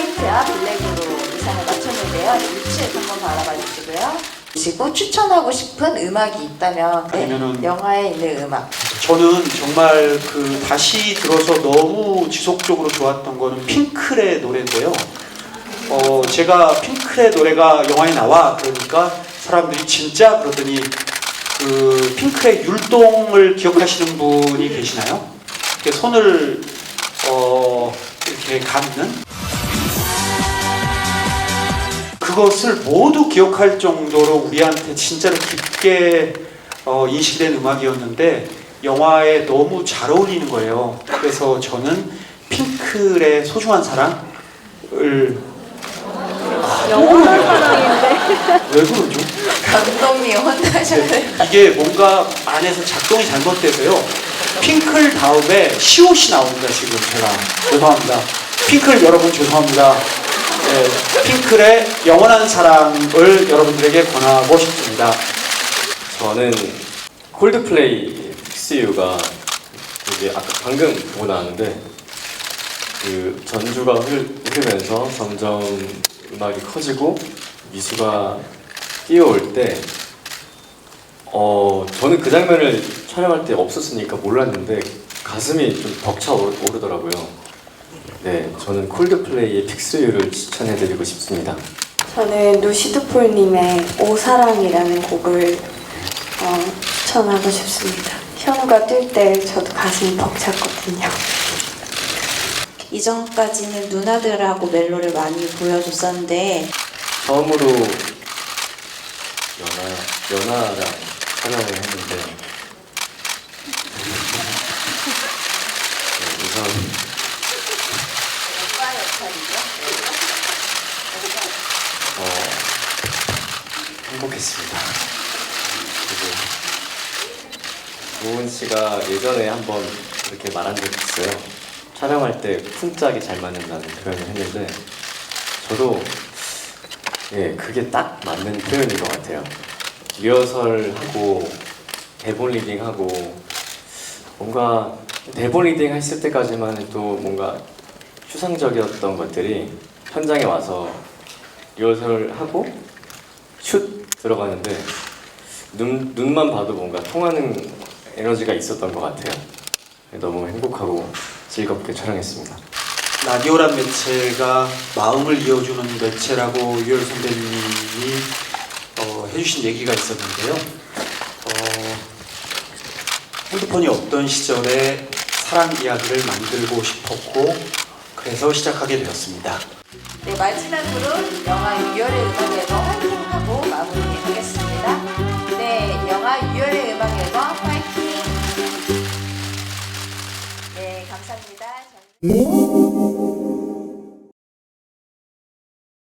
제가 블랙으로 의상을 맞췄는데요. 위치에서 한번 바라봐 주시고요. 그리고 추천하고 싶은 음악이 있다면 네, 아니면은- 영화에 있는 음악. 저는 정말 그 다시 들어서 너무 지속적으로 좋았던 거는 핑클의 노래인데요. 어, 제가 핑클의 노래가 영화에 나와 그러니까 사람들이 진짜 그러더니 그 핑클의 율동을 기억하시는 분이 계시나요? 이렇게 손을 어, 이렇게 감는 그것을 모두 기억할 정도로 우리한테 진짜로 깊게 어, 인식된 음악이었는데 영화에 너무 잘 어울리는 거예요. 그래서 저는 핑클의 소중한 사랑을 영원한 사랑인데. 왜 그러죠? 감독님 혼나셨어요. 이게 뭔가 안에서 작동이 잘못돼서요. 핑클 다음에 시옷이 나옵니다 지금 제가 죄송합니다. 핑클 여러분 죄송합니다. 네, 핑클의 영원한 사랑을 여러분들에게 권하고 싶습니다. 저는 콜드플레이 픽스유가 이제 아까 방금 보고 나왔는데 그 전주가 흐르, 흐르면서 점점 음악이 커지고 미수가 뛰어올 때 어, 저는 그 장면을 촬영할 때 없었으니까 몰랐는데 가슴이 좀 벅차 오르- 오르더라고요. 네, 저는 콜드플레이의 픽스유를 추천해드리고 싶습니다. 저는 루시드 폴님의 오사랑이라는 곡을 어, 추천하고 싶습니다. 현우가 뛸 때 저도 가슴이 벅찼거든요. 이전까지는 누나들하고 멜로를 많이 보여줬었는데 처음으로 연하 연하랑 촬영을 했는데 네, 우선 오빠 역할이죠. 어, 행복했습니다. 그리고 고은 씨가 예전에 한번 이렇게 말한 적이 있어요. 촬영할 때 쿵짝이 잘 맞는다는 표현을 했는데 저도 예 그게 딱 맞는 표현인 것 같아요. 리허설하고 대본 리딩하고 뭔가 대본 리딩 했을 때까지만 해도 뭔가 추상적이었던 것들이 현장에 와서 리허설 하고 슛 들어가는데 눈, 눈만 봐도 뭔가 통하는 에너지가 있었던 것 같아요. 너무 행복하고 즐겁게 촬영했습니다. 라디오란 매체가 마음을 이어주는 매체라고 유열 선배님이 어, 해주신 얘기가 있었는데요. 어, 핸드폰이 없던 시절에 사랑 이야기를 만들고 싶었고 그래서 시작하게 되었습니다. 네, 마지막으로 영화 유열의 음악 앨범 화이팅하고 마무리 네, 감사합니다.